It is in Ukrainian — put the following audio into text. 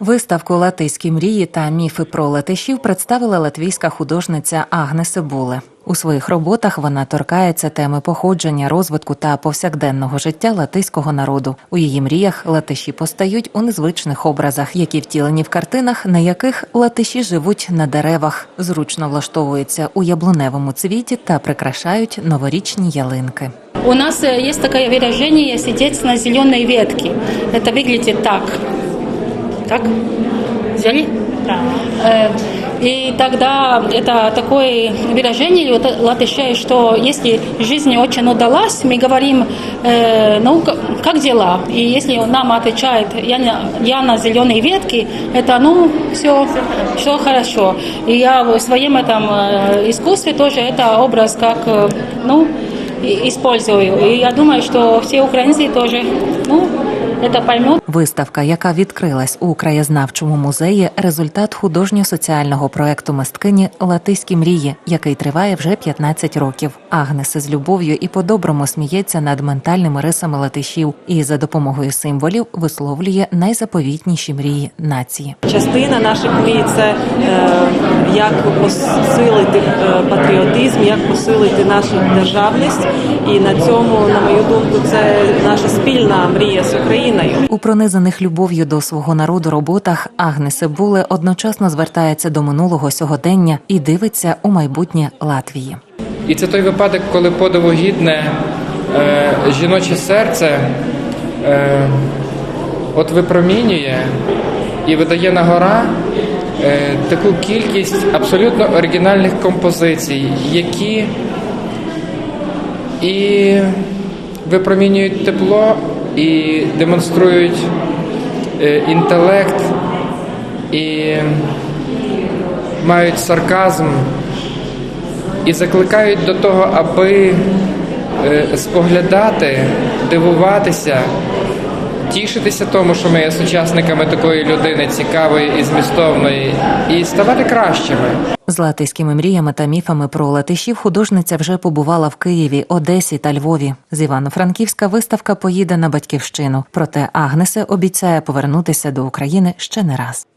Виставку Латиські мрії та міфи про латишів представила латвійська художниця Агнесе Буле. У своїх роботах вона торкається теми походження, розвитку та повсякденного життя латиського народу. У її мріях латиші постають у незвичних образах, які втілені в картинах, на яких латиші живуть на деревах, зручно влаштовуються у яблуневому цвіті та прикрашають новорічні ялинки. У нас э, есть такое выражение «сидеть на зеленой ветке». Это выглядит так. Так? Взяли? Да. И тогда это такое выражение вот, латышей, что если жизнь очень удалась, мы говорим, э, ну, как дела? И если он нам отвечает, я, на- я на зеленой ветке, это, ну, все, все хорошо. И я в своем этом э, искусстве тоже это образ как, э, ну, использую. И я думаю, что все украинцы тоже, ну, это поймут. Виставка, яка відкрилась у краєзнавчому музеї, результат художньо-соціального проекту мисткині Латиські мрії, який триває вже 15 років. Агнеса з любов'ю і по-доброму сміється над ментальними рисами латишів і за допомогою символів висловлює найзаповітніші мрії нації. Частина наших мрій це е, як посилити е, патріотизм, як посилити нашу державність. І на цьому, на мою думку, це наша спільна мрія з Україною. У пронизаних любов'ю до свого народу роботах Агнесе Буле одночасно звертається до минулого сьогодення і дивиться у майбутнє Латвії. І це той випадок, коли подовогідне е, жіноче серце е, от випромінює і видає на гора е, таку кількість абсолютно оригінальних композицій, які і випромінюють тепло, і демонструють е, інтелект, і мають сарказм і закликають до того, аби е, споглядати, дивуватися, тішитися тому, що ми є сучасниками такої людини цікавої і змістовної, і ставати кращими. З латиськими мріями та міфами про латишів художниця вже побувала в Києві, Одесі та Львові. З Івано-Франківська виставка поїде на батьківщину. Проте Агнесе обіцяє повернутися до України ще не раз.